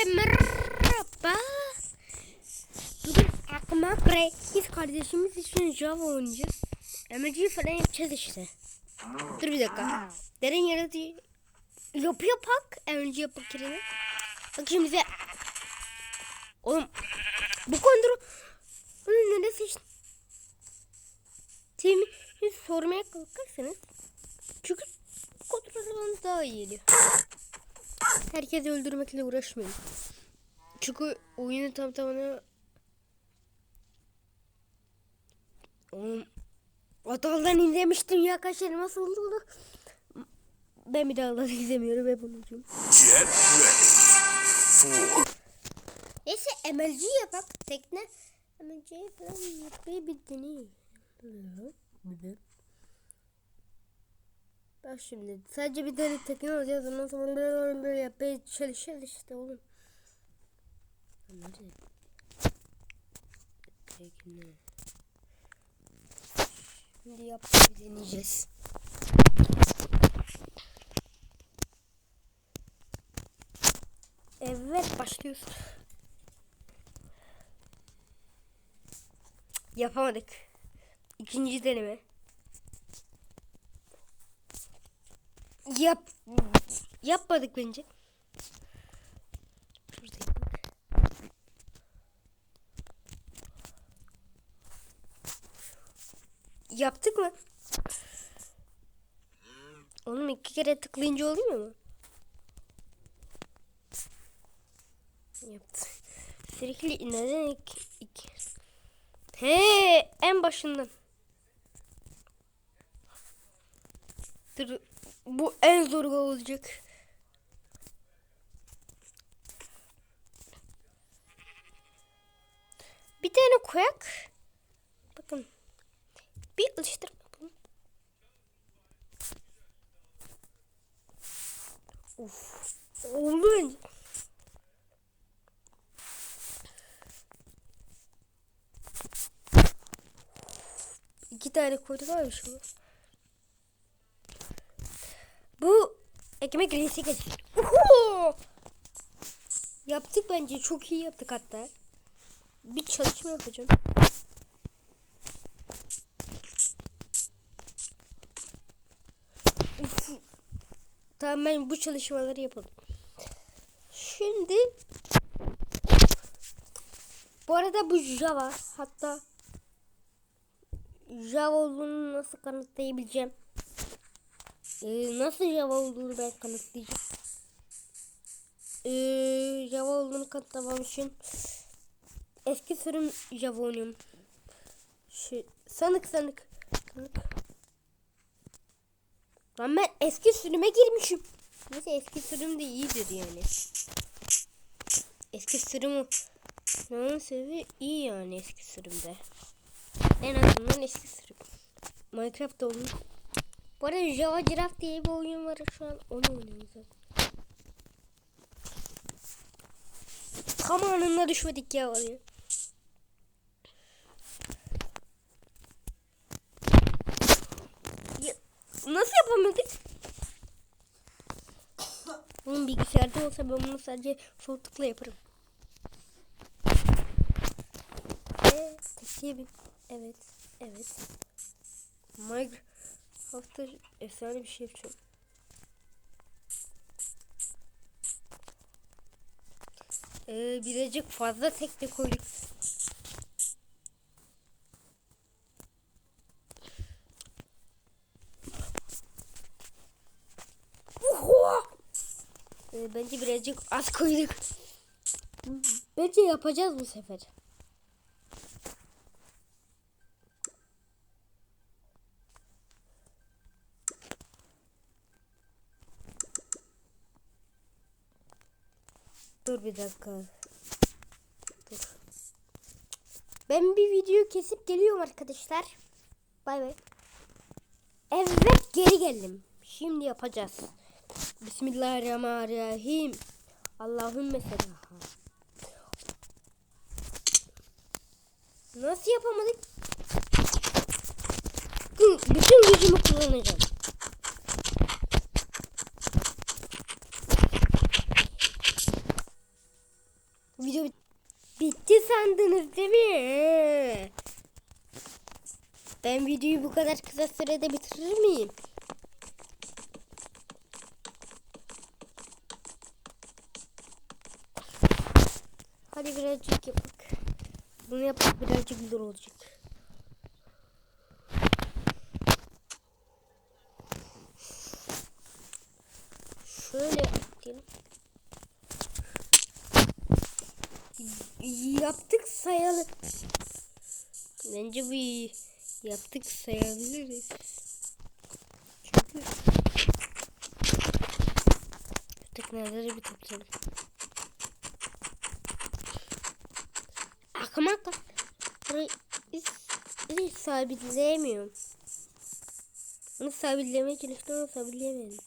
Hepinize merhaba. Bugün aklıma Grace kardeşimiz için Java oynayacağız. Emoji falan yapacağız işte. Dur bir dakika. Derin yaratıcı yapı yapak. Emoji yapak yerine. Bak şimdi bize. Oğlum. Bu kontrol. Bunu nerede seçtin? Temi sormaya kalkarsanız. Çünkü kontrol daha iyi geliyor. Herkesi öldürmekle uğraşmayın. Çünkü oyunu tam tamına Oğlum Adaldan izlemiştim ya kaç elmas oldu Ben bir daha Adal'dan izlemiyorum hep unutuyorum. Get ready for Neyse MLG yapak tekne. MLG falan yapmayı bir deneyelim. Bak şimdi sadece bir tane tekne alacağız ondan sonra böyle böyle yapmaya çalışacağız işte oğlum. Nerede? Tekne. Şimdi yapmayı deneyeceğiz. Evet başlıyoruz. Yapamadık. İkinci deneme. Yap yapmadık bence. Yaptık mı? Oğlum iki kere tıklayınca oluyor mu? Yaptı. Sürekli neden iki, iki? He en başından. Dur bu en zor olacak. Bir tane koyak. Bakın. Bir alıştır. Uf. Bence. İki tane koyduk abi şunu. Bu ekmek reisi geçti. Uhu! Yaptık bence. Çok iyi yaptık hatta. Bir çalışma yapacağım. Uf. Tamam ben bu çalışmaları yapalım. Şimdi bu arada bu Java hatta Java olduğunu nasıl kanıtlayabileceğim? Ee, nasıl Java olduğunu ben kanıtlayacağım. Ee, Java olduğunu kanıtlamam için eski sürüm Java oynuyorum. Şey, sanık sanık. sanık. Lan ben eski sürüme girmişim. Neyse eski sürüm de iyidir yani. Eski sürüm Onun sebebi iyi yani eski sürümde. En azından eski sürüm. Minecraft oyunu. Bu arada Java Giraffe diye bir oyun var şu an onu oynuyoruz. Tam anında düşmedik ya oraya. Ya, nasıl yapamadık? Bunun bilgisayarda olsa ben bunu sadece sol yaparım. Bin. Evet. Evet. Minecraft'ta efsane bir şey yapacağım. Ee, birazcık fazla tekne koyduk. Ee, bence birazcık az koyduk. Bence yapacağız bu sefer. Dur bir dakika. Dur. Ben bir video kesip geliyorum arkadaşlar. Bay bay. Evet geri geldim. Şimdi yapacağız. Bismillahirrahmanirrahim. Allahümme selam. Nasıl yapamadık? Bütün gücümü kullanacağım. Video bit- bitti sandınız değil mi? Ben videoyu bu kadar kısa sürede bitirir miyim? Hadi birazcık yapak. Bunu yapmak birazcık zor olacak. Şöyle yapayım. Yaptık sayalım. Bence bu iyi. Yaptık sayabiliriz. Çünkü tekneleri bir toplayalım. Aklıma aklıma. Burayı hiç, sabitleyemiyorum. Onu sabitlemeye çalıştım ama sabitleyemedim.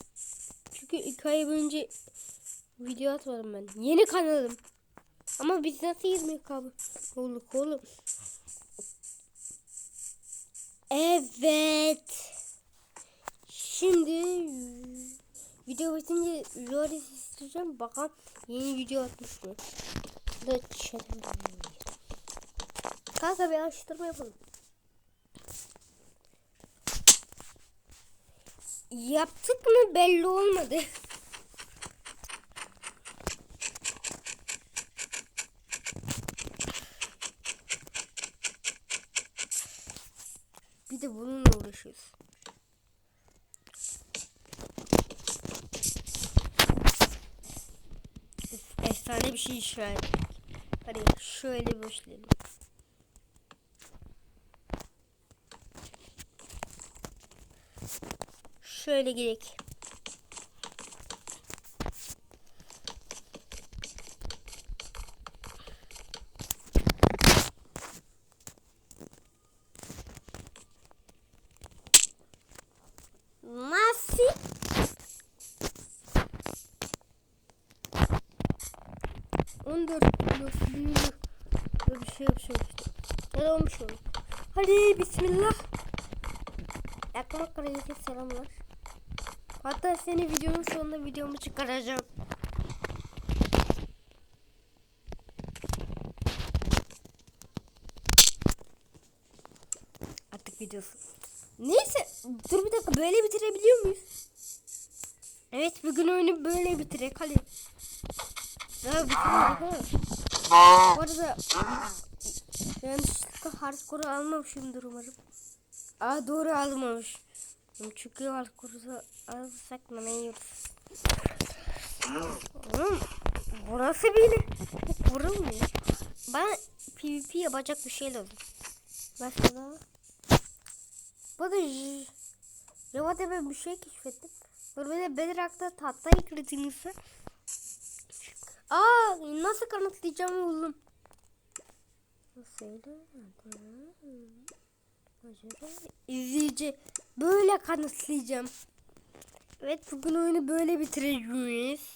Çünkü iki ay önce video atmadım ben. Yeni kanalım. Ama biz nasıl 20 kabı olduk oğlum? Evet. Şimdi video bitince Loris isteyeceğim. Bakalım yeni video atmış mı? Da. Kanka bir araştırma yapalım. Yaptık mı belli olmadı. Bir de bununla uğraşıyoruz. Ef- Efsane bir şey işaret. Hadi şöyle başlayalım. Şöyle gidelim. 14 blok. Böyle bir şey yapacağım işte. Ne olmuş oğlum? Hadi bismillah. Ekmek karayısı selamlar. Hatta seni videonun sonunda videomu çıkaracağım. Artık videosu. Neyse dur bir dakika böyle bitirebiliyor muyuz? Evet bugün oyunu böyle bitirek hadi. Bitiremedik ha. Bu arada yanlışlıkla hardcore almamışımdır umarım. Aa doğru almamış. Çünkü hardcore'u alırsak ne yiyoruz? Oğlum burası bile vurulmuyor. Bana PvP yapacak bir şey lazım. Mesela bu da Java'da ben bir şey keşfettim. Böyle Bedrock'ta tahta yıkıldığınızda Aa nasıl kanıtlayacağımı buldum. Nasıl Acaba izleyici böyle kanıtlayacağım. Evet bugün oyunu böyle bitireceğiz.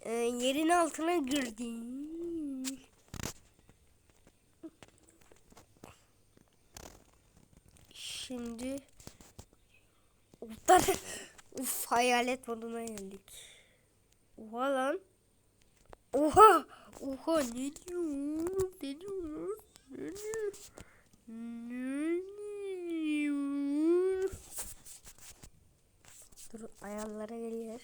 Ee, yerin altına girdim. Şimdi Uf, hayalet moduna geldik. Oha lan. Oha. Oha ne diyor? Ne diyor? Ne diyor? Ne diyor? Dur ayarlara geliyor.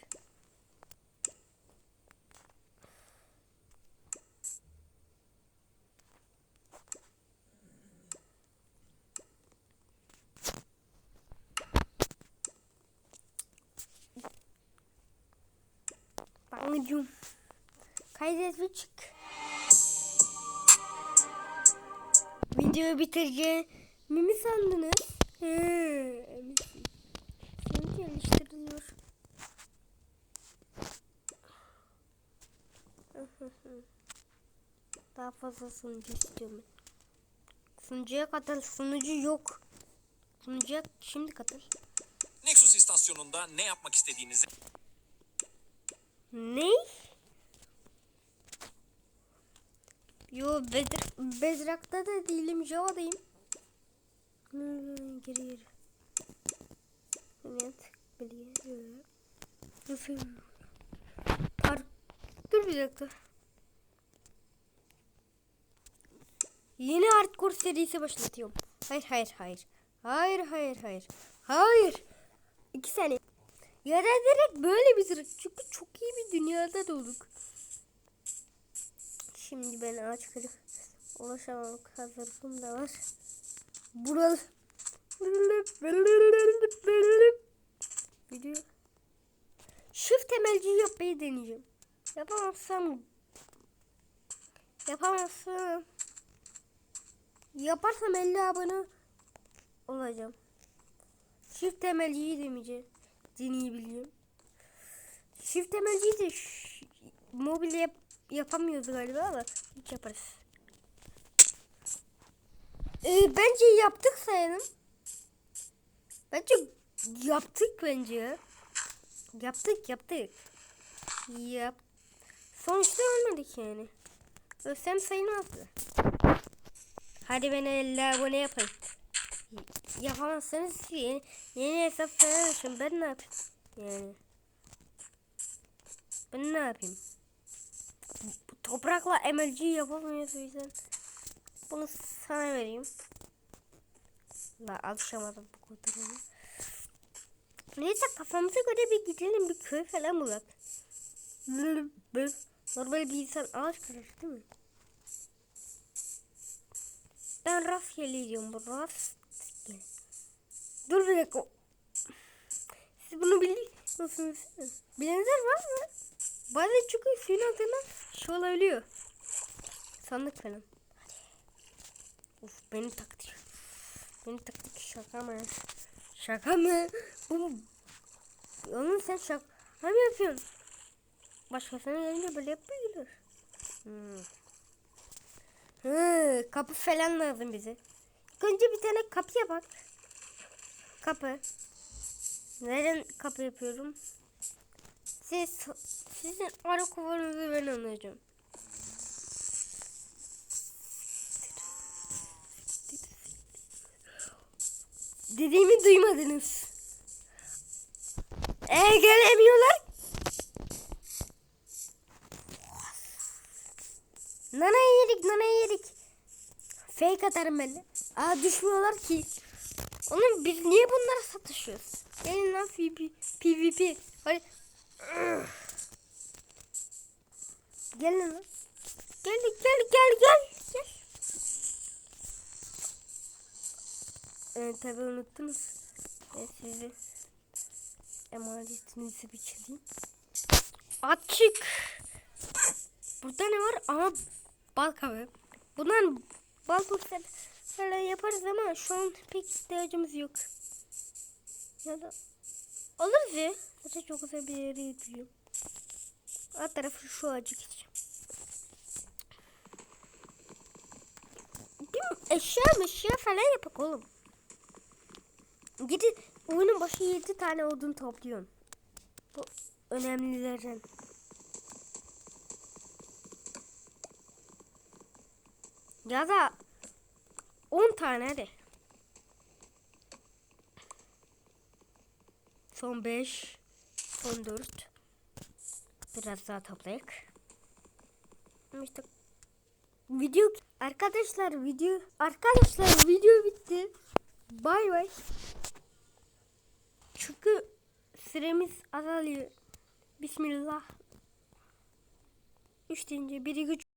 Bangcum. Kaydet ve çık. Videoyu bitireceğimi mi sandınız? Evet. Şimdi geliştiriliyor. Daha fazla sunucu istiyorum. Sunucuya katıl. Sunucu yok. Sunucuya şimdi katıl. Nexus istasyonunda ne yapmak istediğinizi Ne? Yo Bedr Bedrock'ta da değilim Java'dayım. Hmm, geri geri. Evet. Biliyorum. Nasıl? Park. Dur bir dakika. Yeni hardcore serisi başlatıyorum. Hayır hayır hayır. Hayır hayır hayır. Hayır. İki saniye. Ya da direkt böyle bitir. Çünkü çok iyi bir dünyada doğduk. Şimdi ben ağaç kırık ulaşamamak hazırlığım da var. Buralı. Video. Shift temelciyi yapmayı deneyeceğim. Yapamazsam yapamazsam yaparsam 50 abone olacağım. Shift temelciyi demeyeceğim. Deneyebiliyorum. Shift temelciyi de mobilde yap yapamıyoruz galiba ama hiç yaparız. Ee, bence yaptık sayalım. Bence yaptık bence. ya. Yaptık yaptık. Yap. Sonuçta ölmedik yani. Ölsem sayılmazdı. Hadi beni 50 abone yapın. Yapamazsanız yeni, yeni hesap falan açın. Ben ne yapayım? Yani. Ben ne yapayım? Toprakla MLG yapamıyoruz o yüzden. Bunu sana vereyim. La alışamadım bu kodlarına. Neyse kafamıza göre bir gidelim bir köy falan bulalım. Normal bir insan ağaç kırır değil mi? Ben rastgele diyorum bu rastgele. Dur bir dakika. Siz bunu biliyor musunuz? Bilenler var mı? Bazen çünkü suyun altında şey olabiliyor. Sandık falan. Hadi. Of beni taktik. Beni taktik şaka mı? Şaka mı? Bu Oğlum sen şaka mı yapıyorsun? Başkasına gelince böyle yapıyor. Hmm. Hı, kapı falan lazım bize. İlk önce bir tane kapı yapak. Kapı. Neden kapı yapıyorum? Siz, sizin arı kovanızı ben anlayacağım. Dediğimi duymadınız. E gelemiyorlar. Nana yedik, nana yedik. Fake atarım ben. Aa düşmüyorlar ki. Oğlum biz niye bunlara satışıyoruz? Gelin lan PvP. PvP. Hadi. Tabi unuttunuz. Ben sizi emanetinizi bir. Açık. Burada ne var? Ama bal kabı. Bundan bal falan yaparız ama şu an pek ihtiyacımız yok. Ya da alırız ya. Zaten çok güzel bir yere gidiyor. Alt tarafı şu için. Bir eşya eşya falan yapak oğlum. Gidin oyunun başı 7 tane odun topluyorsun. Bu önemlilerden. Ya da 10 tane hadi. Son 5. Son 4. Biraz daha toplayak. İşte video arkadaşlar video arkadaşlar video bitti. Bay bay. Çünkü süremiz azalıyor. Bismillah. 3 deyince 1 2